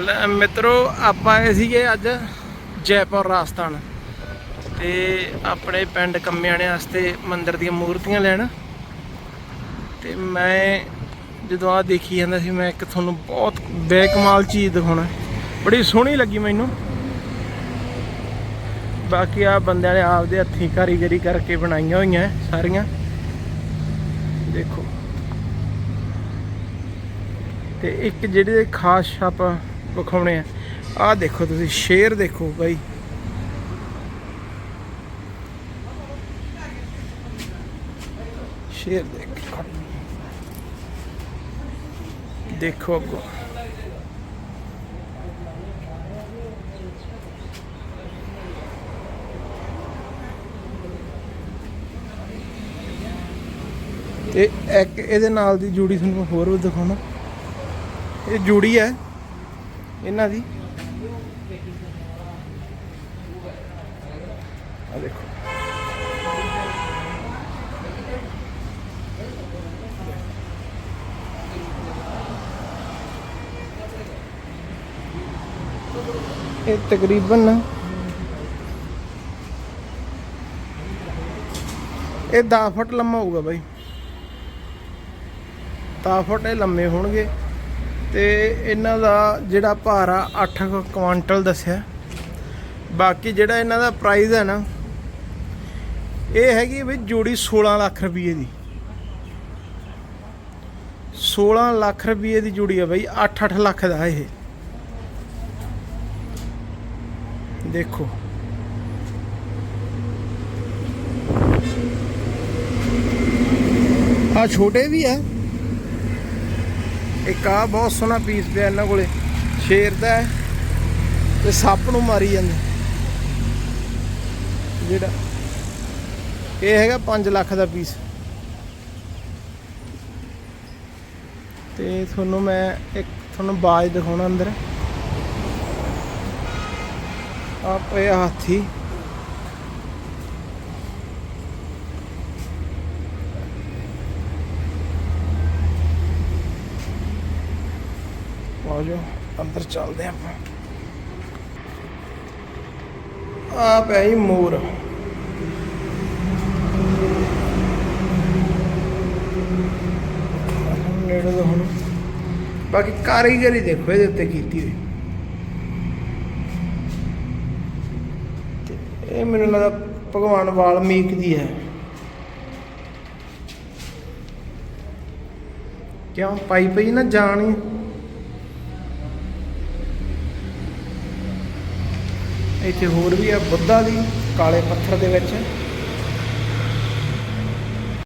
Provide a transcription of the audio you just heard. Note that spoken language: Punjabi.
ਲੈ ਮਿੱਤਰੋ, ਆਪਾਂ ਆਏ ਸੀਗੇ ਅੱਜ ਜੈਪੁਰ ਰਾਜਸਥਾਨ ਤੇ ਆਪਣੇ ਪਿੰਡ ਕੰਮਿਆਣੇ ਵਾਸਤੇ ਮੰਦਿਰ ਦੀਆਂ ਮੂਰਤੀਆਂ ਲੈਣ। ਤੇ ਮੈਂ ਜਦੋਂ ਆ ਦੇਖੀ ਜਾਂਦਾ ਸੀ, ਮੈਂ ਇੱਕ ਤੁਹਾਨੂੰ ਬਹੁਤ ਬੇਕਮਾਲ ਚੀਜ਼ ਦਿਖਾਉਣਾ। ਬੜੀ ਸੋਹਣੀ ਲੱਗੀ ਮੈਨੂੰ। ਬਾਕੀ ਆ ਬੰਦਿਆਂ ਨੇ ਆਪਦੇ ਹੱਥੀਂ ਕਾਰੀਗਰੀ ਕਰਕੇ ਬਣਾਈਆਂ ਹੋਈਆਂ ਸਾਰੀਆਂ। ਦੇਖੋ। ਤੇ ਇੱਕ ਜਿਹੜੇ ਖਾਸ ਆਪਾਂ ਵਿਖਾਉਣੇ ਆ। ਆਹ ਦੇਖੋ ਤੁਸੀਂ, ਸ਼ੇਰ ਦੇਖੋ ਬਾਈ। ਸ਼ੇਰ ਦੇਖੋ ਦੇਖੋ ਅੱਗੋਂ। ਤੇ ਇੱਕ ਇਹਦੇ ਨਾਲ ਦੀ ਜੂੜੀ ਤੁਹਾਨੂੰ ਹੋਰ ਵੀ ਦਿਖਾਉਣਾ। ਇਹ ਜੂੜੀ ਹੈ। ਇਹਨਾਂ ਦੀ। ਆ ਦੇਖੋ। ਇਹ ਤਕਰੀਬਨ ਇਹ 10 ਫੁੱਟ ਲੰਮਾ ਹੋਊਗਾ ਬਾਈ। 10 ਫੁੱਟ ਇਹ ਲੰਮੇ ਹੋਣਗੇ। ਤੇ ਇਹਨਾਂ ਦਾ ਜਿਹੜਾ ਭਾਰ ਆ 8 ਕੁਆਂਟਲ ਦੱਸਿਆ। ਬਾਕੀ ਜਿਹੜਾ ਇਹਨਾਂ ਦਾ ਪ੍ਰਾਈਸ ਹੈ ਨਾ, ਇਹ ਹੈਗੀ ਵੀ ਜੋੜੀ 16 ਲੱਖ ਰੁਪਏ ਦੀ। 16 ਲੱਖ ਰੁਪਏ ਦੀ ਜੋੜੀ ਆ ਬਈ 8-8 ਲੱਖ ਦਾ ਇਹ। ਦੇਖੋ। ਆ ਛੋਟੇ ਵੀ ਆ। ਇੱਕ ਆ ਬਹੁਤ ਸੋਹਣਾ ਪੀਸ ਪਿਆ ਇਹਨਾਂ ਕੋਲੇ। ਸ਼ੇਰ ਦਾ ਤੇ ਸੱਪ ਨੂੰ ਮਾਰੀ ਜਾਂਦਾ। ਜਿਹੜਾ ਇਹ ਹੈਗਾ 5 ਲੱਖ ਦਾ ਪੀਸ ਤੇ ਤੁਹਾਨੂੰ ਮੈਂ ਇੱਕ ਤੁਹਾਨੂੰ ਬਾਜ ਦਿਖਾਉਣਾ ਅੰਦਰ। ਆਪ ਪਿਆ ਹਾਥੀ। ਆ ਜਾਓ ਅੰਦਰ ਚੱਲਦੇ ਆਪਾਂ। ਆ ਪਿਆ ਜੀ ਮੋਰ। ਨੇੜੇ ਤੋਂ ਹੁਣ ਬਾਕੀ ਕਾਰੀਗਰੀ ਦੇਖੋ ਇਹਦੇ ਉੱਤੇ ਕੀਤੀ ਹੋਈ। ਇਹ ਮੈਨੂੰ ਲੱਗਦਾ ਭਗਵਾਨ ਵਾਲਮੀਕ ਦੀ ਹੈ। ਕਿਉਂ? ਪਾਈ ਪਈ ਨਾ ਜਾਣੀ ਇੱਥੇ ਹੋਰ ਵੀ ਆ ਬੁੱਧਾ ਦੀ ਕਾਲੇ ਪੱਥਰ ਦੇ ਵਿੱਚ।